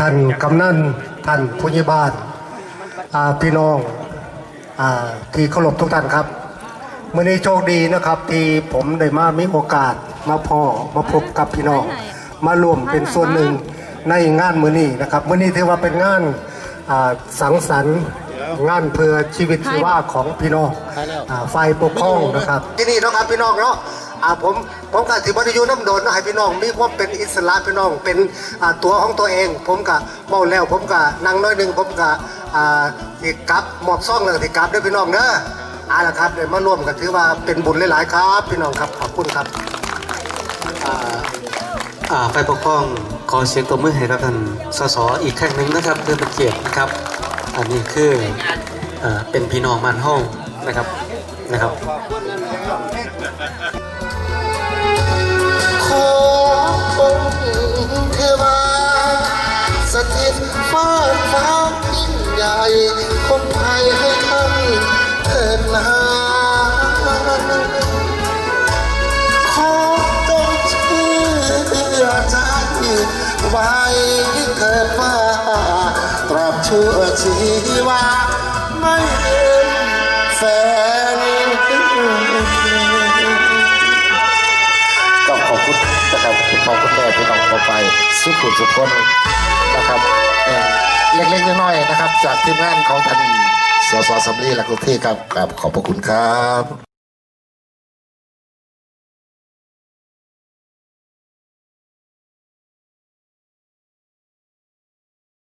ท่านกำนันท่านผู้ใหญ่บ้านพี่น้องอที่เคารพทุกท่านครับเมื่อนี้โชคดีนะครับที่ผมได้มามีโอกาสมาพ่อมาพบกับพี่น้องมาร่วมเป็นส่วนหนึ่งในงานมื้อนี้นะครับมื้อนี้ถือว่าเป็นงานสังสรรค์งานเพื่อชีวิตชีวาของพี่น้องอ่าฝ่ายปกครองนะครับ ที่นี่นะครับพี่น้องเนาะ อ่าผมผมกับสิบริยุน้ำโดนเนาะให้พี่น้องมีความเป็นอิสระพี่น้องเป็นอ่าตัวของตัวเอง ผมกับเมาแล้ว ผมกับนั่งน้อยหนึ่งผมกับอ่าสิกลับหมอบซ่องเลยสิกลับด้วยพี่น้องเด้อเอ่าละครับเดี๋ยวมาร่วมกันถือว่าเป็นบุญหลายๆครับ พี่น้องครับขอบคุณครับอ่าฝ่ายปกครองขอเสียงตบมือให้กับท่านสสอีกครั้งหนึ่งนะครับเพื่อเป็นเกียรตินะครับ อันนี้คืออ่าเป็นพี่น้องบ้านห้องนะครับนะครับ ไว้เกิดว่าตราบชั่วชีวาไม่เห็นแฟนก็ขอบคุณนะครับคุณพ่อคุณแม่พี่น้องต่อไป สุขุมสุขคนนะครับเอ่อเล็กๆน้อยๆนะครับ จากทีมงานของท่านสสสำลีหลักทุกที่ครับกับขอบพระคุณครับ